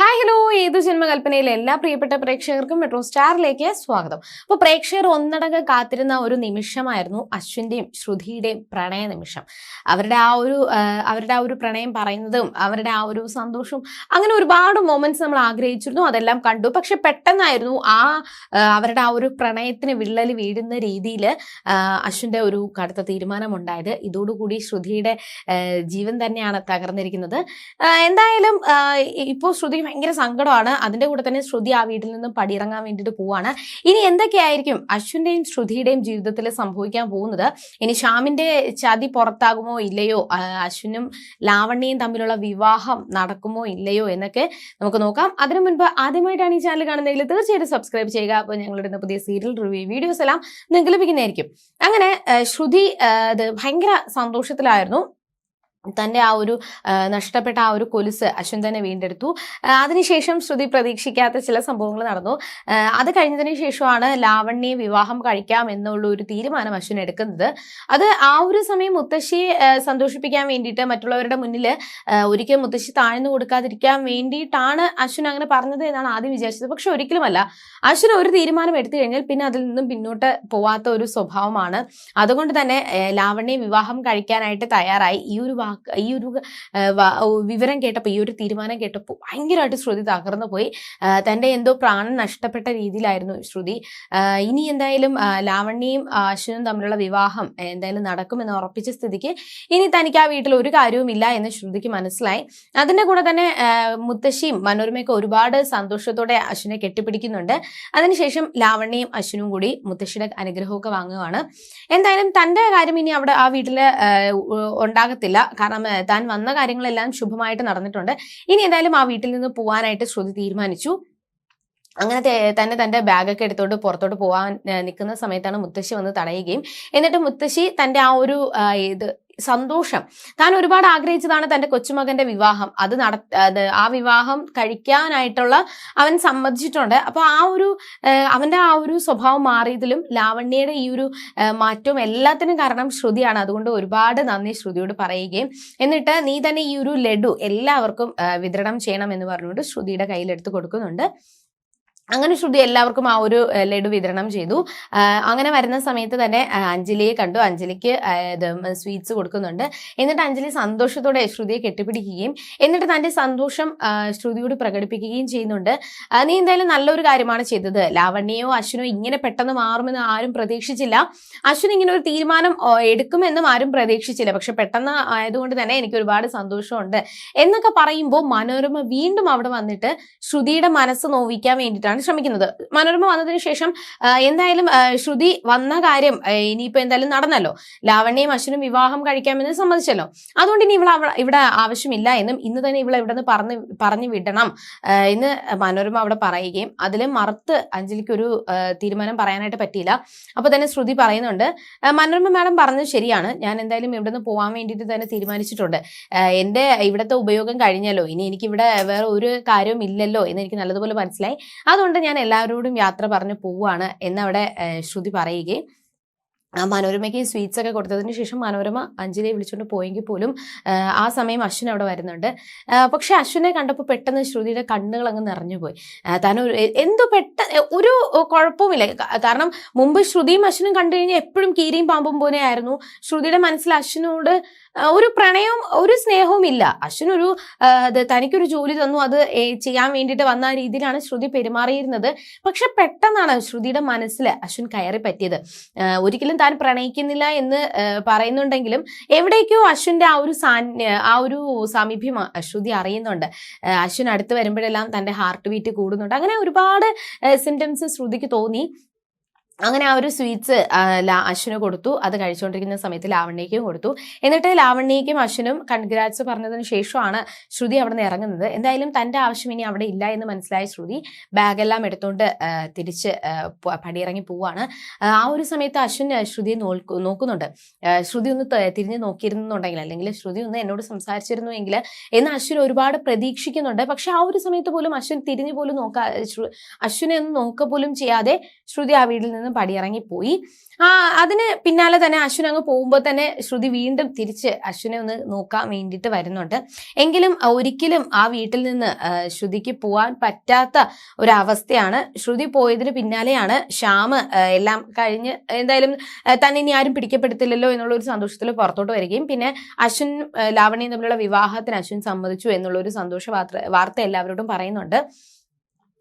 Hi hello ഏതു ജന്മകൽപ്പനയിലെ എല്ലാ പ്രിയപ്പെട്ട പ്രേക്ഷകർക്കും മെട്രോ സ്റ്റാറിലേക്ക് സ്വാഗതം. അപ്പോൾ പ്രേക്ഷകർ ഒന്നടങ്കം കാത്തിരുന്ന ഒരു നിമിഷമായിരുന്നു അശ്വിന്റെയും ശ്രുതിയുടെയും പ്രണയ നിമിഷം. അവരുടെ ആ ഒരു അവരുടെ ആ ഒരു പ്രണയം പറയുന്നതും അവരുടെ ആ ഒരു സന്തോഷവും അങ്ങനെ ഒരുപാട് മൊമെന്റ്സ് നമ്മൾ ആഗ്രഹിച്ചിരുന്നു. അതെല്ലാം കണ്ടു. പക്ഷെ പെട്ടെന്നായിരുന്നു ആ അവരുടെ ആ ഒരു പ്രണയത്തിന് വിള്ളൽ വീഴുന്ന രീതിയിൽ അശ്വിന്റെ ഒരു കടുത്ത തീരുമാനമുണ്ടായത്. ഇതോടുകൂടി ശ്രുതിയുടെ ജീവൻ തന്നെയാണ് തകർന്നിരിക്കുന്നത്. എന്തായാലും ഇപ്പോൾ ശ്രുതി ഭയങ്കര സങ്കടമാണ്. അതിന്റെ കൂടെ തന്നെ ശ്രുതി ആ വീട്ടിൽ നിന്ന് പടിയിറങ്ങാൻ വേണ്ടിയിട്ട് പോവാണ്. ഇനി എന്തൊക്കെയായിരിക്കും അശ്വിന്റെയും ശ്രുതിയുടെയും ജീവിതത്തിൽ സംഭവിക്കാൻ പോകുന്നത്? ഇനി ശ്യാമിന്റെ ചതി പുറത്താകുമോ ഇല്ലയോ? അശ്വിനും ലാവണ്യയും തമ്മിലുള്ള വിവാഹം നടക്കുമോ ഇല്ലയോ എന്നൊക്കെ നമുക്ക് നോക്കാം. അതിനു മുൻപ് ആദ്യമായിട്ടാണ് ഈ ചാനൽ കാണുന്നതെങ്കിൽ തീർച്ചയായിട്ടും സബ്സ്ക്രൈബ് ചെയ്യുക. അപ്പോൾ ഞങ്ങളുടെ പുതിയ സീരിയൽ റിവ്യൂ വീഡിയോസ് എല്ലാം നിങ്ങൾക്ക് ലഭിക്കുന്നതായിരിക്കും. അങ്ങനെ ശ്രുതി ഭയങ്കര സന്തോഷത്തിലായിരുന്നു. തന്റെ ആ ഒരു നഷ്ടപ്പെട്ട ആ ഒരു കൊലുസ് അശ്വിൻ തന്നെ വീണ്ടെടുത്തു. അതിനുശേഷം ശ്രുതി പ്രതീക്ഷിക്കാത്ത ചില സംഭവങ്ങൾ നടന്നു. അത് കഴിഞ്ഞതിന് ശേഷമാണ് ലാവണ്യെ വിവാഹം കഴിക്കാം എന്നുള്ള ഒരു തീരുമാനം അശ്വിൻ എടുക്കുന്നത്. അത് ആ ഒരു സമയം മുത്തശ്ശിയെ സന്തോഷിപ്പിക്കാൻ വേണ്ടിയിട്ട് മറ്റുള്ളവരുടെ മുന്നിൽ ഒരിക്കലും മുത്തശ്ശി താഴ്ന്നു കൊടുക്കാതിരിക്കാൻ വേണ്ടിയിട്ടാണ് അശ്വിൻ അങ്ങനെ പറഞ്ഞത് എന്നാണ് ആദ്യം വിചാരിച്ചത്. പക്ഷെ ഒരിക്കലുമല്ല. അശ്വിൻ ഒരു തീരുമാനം എടുത്തു കഴിഞ്ഞാൽ പിന്നെ അതിൽ നിന്നും പിന്നോട്ട് പോവാത്ത ഒരു സ്വഭാവമാണ്. അതുകൊണ്ട് തന്നെ ലാവണ്യെ വിവാഹം കഴിക്കാനായിട്ട് തയ്യാറായി. ഈ ഒരു വാക്ക് ഈ ഒരു വിവരം കേട്ടപ്പോൾ ഈ ഒരു തീരുമാനം കേട്ടപ്പോൾ ഭയങ്കരമായിട്ട് ശ്രുതി തകർന്നു പോയി. തന്റെ എന്തോ പ്രാണൻ നഷ്ടപ്പെട്ട രീതിയിലായിരുന്നു ശ്രുതി. ഇനി എന്തായാലും ലാവണ്യയും അശ്വനും തമ്മിലുള്ള വിവാഹം എന്തായാലും നടക്കുമെന്ന് ഉറപ്പിച്ച സ്ഥിതിക്ക് ഇനി തനിക്ക് ആ വീട്ടിൽ ഒരു കാര്യവുമില്ല എന്ന് ശ്രുതിക്ക് മനസ്സിലായി. അതിന്റെ കൂടെ തന്നെ മുത്തശ്ശിയും മനോരമയൊക്കെ ഒരുപാട് സന്തോഷത്തോടെ അശ്വിനെ കെട്ടിപ്പിടിക്കുന്നുണ്ട്. അതിനുശേഷം ലാവണ്യയും അശ്വിനും കൂടി മുത്തശ്ശിയുടെ അനുഗ്രഹമൊക്കെ വാങ്ങുകയാണ് എന്തായാലും തന്റെ കാര്യം ഇനി അവിടെ ആ വീട്ടിൽ ഉണ്ടാകത്തില്ല. കാരണം താൻ വന്ന കാര്യങ്ങളെല്ലാം ശുഭമായിട്ട് നടന്നിട്ടുണ്ട്. ഇനി എന്തായാലും ആ വീട്ടിൽ നിന്ന് പോവാനായിട്ട് ശ്രുതി തീരുമാനിച്ചു. അങ്ങനെ തന്നെ തന്റെ ബാഗൊക്കെ എടുത്തോണ്ട് പുറത്തോട്ട് പോകാൻ നിൽക്കുന്ന സമയത്താണ് മുത്തശ്ശി വന്ന് തടയുകയും. എന്നിട്ട് മുത്തശ്ശി തന്റെ ആ ഒരു ഇത് സന്തോഷം. താൻ ഒരുപാട് ആഗ്രഹിച്ചതാണ് തന്റെ കൊച്ചുമകന്റെ വിവാഹം. അത് നട ആ വിവാഹം കഴിക്കാനായിട്ടുള്ള അവൻ സമ്മതിച്ചിട്ടുണ്ട്. അപ്പൊ ആ ഒരു അവന്റെ ആ ഒരു സ്വഭാവം മാറിയതിലും ലാവണ്യയുടെ ഈ ഒരു മാറ്റവും എല്ലാത്തിനും കാരണം ശ്രുതിയാണ്. അതുകൊണ്ട് ഒരുപാട് നന്ദി ശ്രുതിയോട് പറയുകയും. എന്നിട്ട് നീ തന്നെ ഈ ഒരു ലഡു എല്ലാവർക്കും വിതരണം ചെയ്യണം എന്ന് പറഞ്ഞുകൊണ്ട് ശ്രുതിയുടെ കയ്യിലെടുത്ത് കൊടുക്കുന്നുണ്ട്. അങ്ങനെ ശ്രുതി എല്ലാവർക്കും ആ ഒരു ലഡു വിതരണം ചെയ്തു. അങ്ങനെ വരുന്ന സമയത്ത് തന്നെ അഞ്ജലിയെ കണ്ടു. അഞ്ജലിക്ക് സ്വീറ്റ്സ് കൊടുക്കുന്നുണ്ട്. എന്നിട്ട് അഞ്ജലി സന്തോഷത്തോടെ ശ്രുതിയെ കെട്ടിപ്പിടിക്കുകയും എന്നിട്ട് തന്റെ സന്തോഷം ശ്രുതിയോട് പ്രകടിപ്പിക്കുകയും ചെയ്യുന്നുണ്ട്. നീ എന്തായാലും നല്ലൊരു കാര്യമാണ് ചെയ്തത്. ലാവണ്യയോ അശ്വനോ ഇങ്ങനെ പെട്ടെന്ന് മാറുമെന്ന് ആരും പ്രതീക്ഷിച്ചില്ല. അശ്വൻ ഇങ്ങനെ ഒരു തീരുമാനം എടുക്കുമെന്നും ആരും പ്രതീക്ഷിച്ചില്ല. പക്ഷെ പെട്ടെന്ന് ആയതുകൊണ്ട് തന്നെ എനിക്ക് ഒരുപാട് സന്തോഷമുണ്ട്. എന്നൊക്കെ പറയുമ്പോൾ മനോരമ വീണ്ടും അവിടെ വന്നിട്ട് ശ്രുതിയുടെ മനസ്സ് നോവിക്കാൻ വേണ്ടിയിട്ടാണ് ശ്രമിക്കുന്നത് മനോരമ വന്നതിന് ശേഷം എന്തായാലും ശ്രുതി വന്ന കാര്യം ഇനിയിപ്പോ എന്തായാലും നടന്നല്ലോ. ലാവണ്യയും അശ്വനും വിവാഹം കഴിക്കാമെന്ന് സമ്മതിച്ചല്ലോ. അതുകൊണ്ട് ഇനി ഇവിടെ ഇവിടെ ആവശ്യമില്ല എന്നും ഇന്ന് തന്നെ ഇവിടെ ഇവിടെ നിന്ന് പറഞ്ഞ് പറഞ്ഞു വിടണം. എന്ന് മനോരമ അവിടെ പറയുകയും അതിൽ മറുത്ത് അഞ്ജലിക്ക് ഒരു തീരുമാനം പറയാനായിട്ട് പറ്റിയില്ല. അപ്പൊ തന്നെ ശ്രുതി പറയുന്നുണ്ട് മനോരമ മാഡം പറഞ്ഞത് ശരിയാണ്. ഞാൻ എന്തായാലും ഇവിടെ നിന്ന് പോകാൻ വേണ്ടിയിട്ട് തന്നെ തീരുമാനിച്ചിട്ടുണ്ട്. എന്റെ ഇവിടുത്തെ ഉപയോഗം കഴിഞ്ഞല്ലോ. ഇനി എനിക്ക് ഇവിടെ വേറെ ഒരു കാര്യവും ഇല്ലല്ലോ എന്ന് എനിക്ക് നല്ലതുപോലെ മനസ്സിലായി. അതുകൊണ്ട് ഞാൻ എല്ലാവരോടും യാത്ര പറഞ്ഞു പോവുകയാണ് എന്നവിടെ ശ്രുതി പറയുകയും ആ മനോരമയ്ക്ക് സ്വീറ്റ്സ് ഒക്കെ കൊടുത്തതിന് ശേഷം മനോരമ അഞ്ജലിയെ വിളിച്ചുകൊണ്ട് പോയെങ്കിൽ പോലും ആ, സമയം അശ്വിൻ അവിടെ വരുന്നുണ്ട്. പക്ഷെ അശ്വിനെ കണ്ടപ്പോൾ പെട്ടെന്ന് ശ്രുതിയുടെ കണ്ണുകൾ അങ്ങ് നിറഞ്ഞുപോയി താൻ ഒരു എന്തോ പെട്ട ഒരു കുഴപ്പവുമില്ല. കാരണം മുമ്പ് ശ്രുതിയും അശ്വിനും കണ്ടു കഴിഞ്ഞാൽ എപ്പോഴും കീരിയും പാമ്പും പോലെ ആയിരുന്നു. ശ്രുതിയുടെ മനസ്സിൽ അശ്വിനോട് ഒരു പ്രണയവും ഒരു സ്നേഹവും ഇല്ല. അത് തനിക്കൊരു ജോലി തന്നു. അത് ചെയ്യാൻ വേണ്ടിയിട്ട് വന്ന രീതിയിലാണ് ശ്രുതി പെരുമാറിയിരുന്നത്. പക്ഷെ പെട്ടെന്നാണ് ശ്രുതിയുടെ മനസ്സിൽ അശ്വിൻ കയറി പറ്റിയത്. ഒരിക്കലും താൻ പ്രണയിക്കുന്നില്ല എന്ന് പറയുന്നുണ്ടെങ്കിലും എവിടേക്കോ അശ്വിന്റെ ആ ഒരു ആ ഒരു സാമീപ്യം ശ്രുതി അറിയുന്നുണ്ട്. അശ്വിൻ അടുത്ത് വരുമ്പോഴെല്ലാം തന്റെ ഹാർട്ട് ബീറ്റ് കൂടുന്നുണ്ട്. അങ്ങനെ ഒരുപാട് സിംറ്റംസ് ശ്രുതിക്ക് തോന്നി. അങ്ങനെ ആ ഒരു സ്വീറ്റ്സ് അശ്വിന് കൊടുത്തു. അത് കഴിച്ചുകൊണ്ടിരിക്കുന്ന സമയത്ത് ലാവണ്യയ്ക്കും കൊടുത്തു. എന്നിട്ട് ലാവണ്യയ്ക്കും അശ്വിനും കൺഗ്രാറ്റ്സ് പറഞ്ഞതിന് ശേഷമാണ് ശ്രുതി അവിടെ നിന്ന് ഇറങ്ങുന്നത്. എന്തായാലും തന്റെ ആവശ്യം ഇനി അവിടെ ഇല്ല എന്ന് മനസ്സിലായ ശ്രുതി ബാഗെല്ലാം എടുത്തുകൊണ്ട് തിരിച്ച് പടിയിറങ്ങി പോവാണ്. ആ ഒരു സമയത്ത് അശ്വിൻ ശ്രുതിയെ നോക്കു- നോക്കുന്നുണ്ട്. ശ്രുതി ഒന്ന് തിരിഞ്ഞ് നോക്കിയിരുന്നുണ്ടെങ്കിൽ അല്ലെങ്കിൽ ശ്രുതി ഒന്ന് എന്നോട് സംസാരിച്ചിരുന്നു എങ്കിൽ എന്ന് അശ്വിൻ ഒരുപാട് പ്രതീക്ഷിക്കുന്നുണ്ട്. പക്ഷെ ആ ഒരു സമയത്ത് പോലും അശ്വിൻ തിരിഞ്ഞു പോലും നോക്കാ അശ്വിനെ ഒന്ന് നോക്ക പോലും ചെയ്യാതെ ശ്രുതി ആ വീട്ടിൽ നിന്ന് നിന്ന് പടിയിറങ്ങിപ്പോയി. ആ അതിന് പിന്നാലെ തന്നെ അശ്വിൻ അങ്ങ് പോകുമ്പോൾ തന്നെ ശ്രുതി വീണ്ടും തിരിച്ച് അശ്വിനെ ഒന്ന് നോക്കാൻ വേണ്ടിയിട്ട് വരുന്നുണ്ട്. എങ്കിലും ഒരിക്കലും ആ വീട്ടിൽ നിന്ന് ശ്രുതിക്ക് പോകാൻ പറ്റാത്ത ഒരവസ്ഥയാണ്. ശ്രുതി പോയതിന് പിന്നാലെയാണ് ശ്യാം ആ, എല്ലാം കഴിഞ്ഞ് എന്തായാലും തന്നെ ഇനി ആരും പിടിക്കപ്പെടുത്തില്ലല്ലോ എന്നുള്ള ഒരു സന്തോഷത്തിൽ പുറത്തോട്ട് വരികയും. പിന്നെ അശ്വിൻ ലാവണിയും തമ്മിലുള്ള വിവാഹത്തിന് അശ്വിൻ സമ്മതിച്ചു എന്നുള്ള ഒരു സന്തോഷ വാർത്ത എല്ലാവരോടും പറയുന്നുണ്ട്.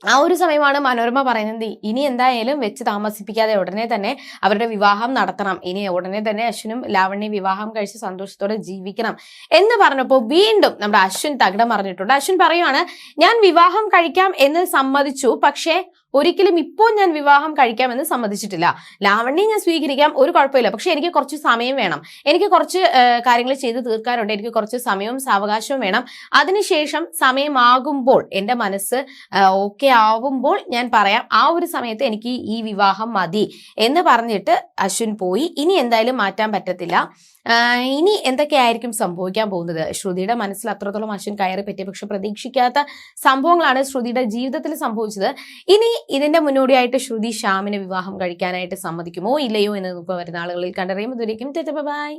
ആ ഒരു സമയമാണ് മനോരമ പറയുന്നത്. ഇനി എന്തായാലും വെച്ച് താമസിപ്പിക്കാതെ ഉടനെ തന്നെ അവരുടെ വിവാഹം നടത്തണം. ഇനി ഉടനെ തന്നെ അശ്വിനും ലാവണ്യ വിവാഹം കഴിച്ച് സന്തോഷത്തോടെ ജീവിക്കണം എന്ന് പറഞ്ഞപ്പോൾ വീണ്ടും നമ്മുടെ അശ്വിൻ തകിടം പറഞ്ഞിട്ടുണ്ട് അശ്വിൻ പറയുവാണ് ഞാൻ വിവാഹം കഴിക്കാം എന്ന് സമ്മതിച്ചു. പക്ഷേ ഒരിക്കലും ഇപ്പോൾ ഞാൻ വിവാഹം കഴിക്കാമെന്ന് സമ്മതിച്ചിട്ടില്ല. ലാവണ്യെ ഞാൻ സ്വീകരിക്കാം ഒരു കുഴപ്പമില്ല. പക്ഷെ എനിക്ക് കുറച്ച് സമയം വേണം. എനിക്ക് കുറച്ച് കാര്യങ്ങൾ ചെയ്ത് തീർക്കാനുണ്ട്. എനിക്ക് കുറച്ച് സമയവും സാവകാശവും വേണം. അതിനുശേഷം സമയമാകുമ്പോൾ എന്റെ മനസ്സ് ഓക്കെ ആവുമ്പോൾ ഞാൻ പറയാം ആ ഒരു സമയത്ത് എനിക്ക് ഈ വിവാഹം മതി എന്ന് പറഞ്ഞിട്ട് അശ്വിൻ പോയി. ഇനി എന്തായാലും മാറ്റാൻ പറ്റത്തില്ല. ഇനി എന്തൊക്കെയായിരിക്കും സംഭവിക്കാൻ പോകുന്നത്? ശ്രുതിയുടെ മനസ്സിൽ അത്രത്തോളം അശ്വിൻ കയറി പറ്റിയ പക്ഷെ പ്രതീക്ഷിക്കാത്ത സംഭവങ്ങളാണ് ശ്രുതിയുടെ ജീവിതത്തിൽ സംഭവിച്ചത്. ഇനി ഇതിന്റെ മുന്നോടിയായിട്ട് ശ്രുതി ശ്യാമിന് വിവാഹം കഴിക്കാനായിട്ട് സമ്മതിക്കുമോ ഇല്ലയോ എന്ന് ഇപ്പോൾ വരുന്ന ആളുകളിൽ കണ്ടറിയും. ഇതുവരെയും ബൈ.